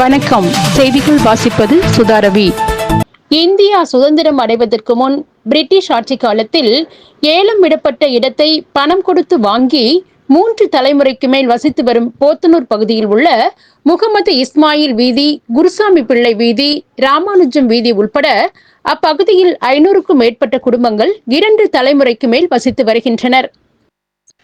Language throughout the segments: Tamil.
வணக்கம். செய்திகள் வாசிப்பது சுதாரவி இந்தியா சுதந்திரம் அடைவதற்கு முன் பிரிட்டிஷ் ஆட்சி காலத்தில் ஏலம் விடப்பட்ட இடத்தை பணம் கொடுத்து வாங்கி மூன்று தலைமுறைக்கு மேல் வசித்து வரும் போத்தனூர் பகுதியில் உள்ள முகமது இஸ்மாயில் வீதி குருசாமி பிள்ளை வீதி ராமானுஜம் வீதி உள்பட அப்பகுதியில் ஐநூறுக்கும் மேற்பட்ட குடும்பங்கள் இரண்டு தலைமுறைக்கு மேல் வசித்து வருகின்றனர்.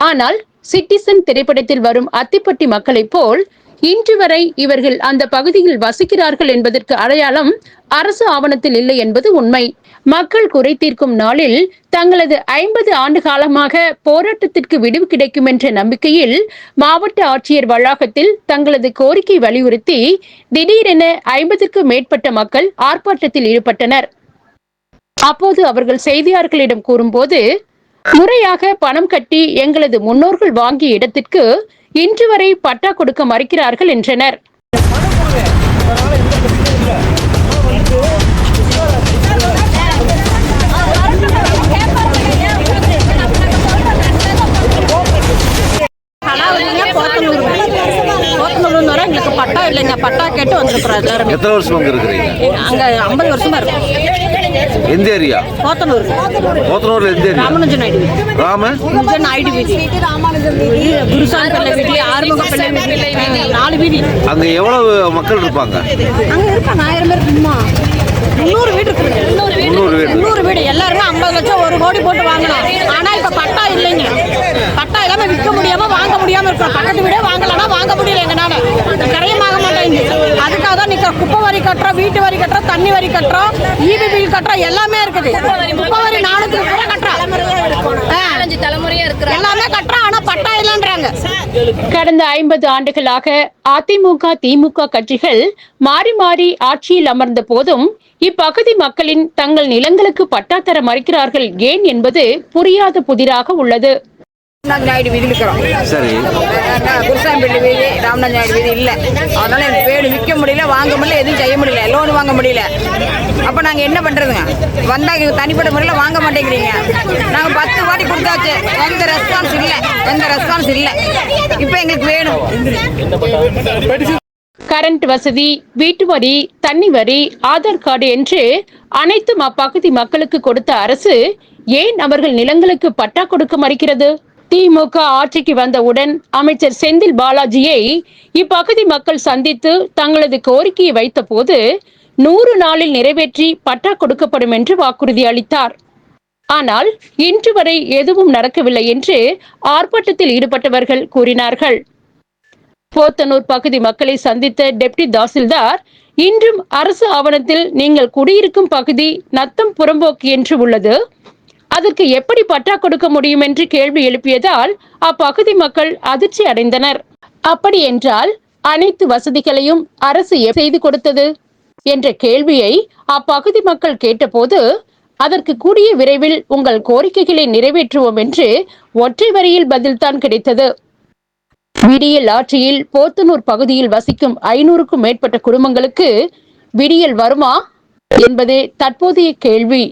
ஆனால் சிட்டிசன் திரைப்படத்தில் வரும் அத்திப்பட்டி மக்களைப் போல் இன்று வரை இவர்கள் அந்த பகுதியில் வசிக்கிறார்கள் என்பதற்கு அடையாளம் அரசு ஆவணத்தில் இல்லை என்பது உண்மை. மக்கள் குறை தீர்க்கும் நாளில் தங்களது ஐம்பது ஆண்டு காலமாக போராட்டத்திற்கு விடிவு கிடைக்கும் என்ற நம்பிக்கையில் மாவட்ட ஆட்சியர் வளாகத்தில் தங்களது கோரிக்கை வலியுறுத்தி திடீரென ஐம்பதுக்கும் மேற்பட்ட மக்கள் ஆர்ப்பாட்டத்தில் ஈடுபட்டனர். அப்போது அவர்கள் செய்தியாளர்களிடம் கூறும்போது முறையாக பணம் கட்டி எங்களது முன்னோர்கள் வாங்கிய இடத்திற்கு இன்று வரை பட்டா கொடுக்க மறுக்கிறார்கள் என்றனர். எங்களுக்கு பட்டா இல்லைங்க பட்டா கேட்டு வந்திருக்கிறோம் எல்லாருமே எத்தனை வருஷம் அங்கே இருக்கிறீங்க? அங்க ஐம்பது வருஷமா இருக்கும். எந்த ஏரியா? போத்தனூர். போத்தனூர்ல எந்த ஏரியா? ராமனுஜன் ஐடி வீதி ராம? ராமனுஜன் ஐடி வீதி குருசாமி பிள்ளை வீதி ஆறுமுக பிள்ளை வீதி நாலு வீதி அங்க எவ்வளவு மக்கள் இருப்பாங்க? அங்க இருப்பாங்க ஆயிரம் பேர் இருக்குமா முந்நூறு வீடு இருக்குது முந்நூறு வீடு. முந்நூறு வீடு. எல்லாருமே ஐம்பது லட்சம் ஒரு கோடி போட்டு வாங்கலாம். ஆனா இப்ப பட்டா இல்லைங்க. பட்டா இல்லாம விற்க முடியாம வாங்க முடியாம இருக்கிறோம் பக்கத்து வீடே வாங்கலாம் வாங்க முடியல எங்கனால. கரையமாக மாட்டேங்குது அதுக்காக தான் நிக்க குப்பை வரி கட்டுறோம் வீட்டு வரி கட்டுறோம் தண்ணி வரி கட்டுறோம். ஈபி பில் எல்லாமே இருக்குது. முப்பவரி நானூத்தி முப்பது கட்டுறோம் ஆ, தலைமுறையா இருக்கிற எல்லாமே கட்டுறோம் ஆனா பட்டா இல்லைன்றாங்க. கடந்த ஐம்பது ஆண்டுகளாக அதிமுக திமுக கட்சிகள் மாறி மாறி ஆட்சியில் அமர்ந்த போதும் இப்பகுதி மக்களின் தங்கள் நிலங்களுக்கு பட்டா தர மறுக்கிறார்கள் ஏன் என்பது புரியாத புதிராக உள்ளது. ராமநாத நாயுடு வீதியில் இருக்கிறோம் சரி. குருசாம்பிள்ளை வீதி ராமநாத நாயுடு வீதி இல்லை. அதனால எனக்கு வீடு விற்க முடியல வாங்க முடியல எதுவும் செய்ய முடியல லோன் வாங்க முடியல. அப்போ நாங்கள் என்ன பண்ணுறதுங்க வந்தால் எங்களுக்கு தனிப்பட்ட முறையில் வாங்க மாட்டேங்கிறீங்க. நாங்கள் பத்து வாட்டி கொடுத்தாச்சு. எந்த ரெஸ்பான்ஸ் இல்லை. எந்த ரெஸ்பான்ஸ் இல்லை. இப்போ எங்களுக்கு வேணும். கரண்ட் வசதி வீட்டு வரி தண்ணி வரி ஆதார் கார்டு என்று அனைத்தும் அப்பகுதி மக்களுக்கு கொடுத்த அரசு ஏன் அவர்கள் நிலங்களுக்கு பட்டா கொடுக்க மறுக்கிறது? திமுக ஆட்சிக்கு வந்தவுடன் அமைச்சர் செந்தில் பாலாஜியை இப்பகுதி மக்கள் சந்தித்து தங்களது கோரிக்கையை வைத்தபோது நூறு நாளில் நிறைவேற்றி பட்டா கொடுக்கப்படும் என்று வாக்குறுதி அளித்தார். ஆனால் இன்று வரை எதுவும் நடக்கவில்லை என்று ஆர்ப்பாட்டத்தில் ஈடுபட்டவர்கள் கூறினார்கள். போத்தனூர் பகுதி மக்களை சந்தித்த டெப்டி தாசில்தார் இன்றும் அரசு ஆவணத்தில் நீங்கள் குடியிருக்கும் பகுதி நத்தம் புறம்போக்கு என்று உள்ளது அதற்கு எப்படி பட்டா கொடுக்க முடியும் என்று கேள்வி எழுப்பியதால் அப்பகுதி மக்கள் அதிர்ச்சி அடைந்தனர். அப்படி என்றால் அனைத்து வசதிகளையும் அரசு செய்து கொடுத்தது? என்ற கேள்வியை அப்பகுதி மக்கள் கேட்டபோது அதற்கு கூடிய விரைவில் உங்கள் கோரிக்கைகளை நிறைவேற்றுவோம் என்று ஒற்றை வரியில் பதில்தான் கிடைத்தது. விடியல் ஆட்சியில் போத்தனூர் பகுதியில் வசிக்கும் ஐநூறுக்கும் மேற்பட்ட குடும்பங்களுக்கு விடியல் வருமா? என்பதே தற்போதைய கேள்வி.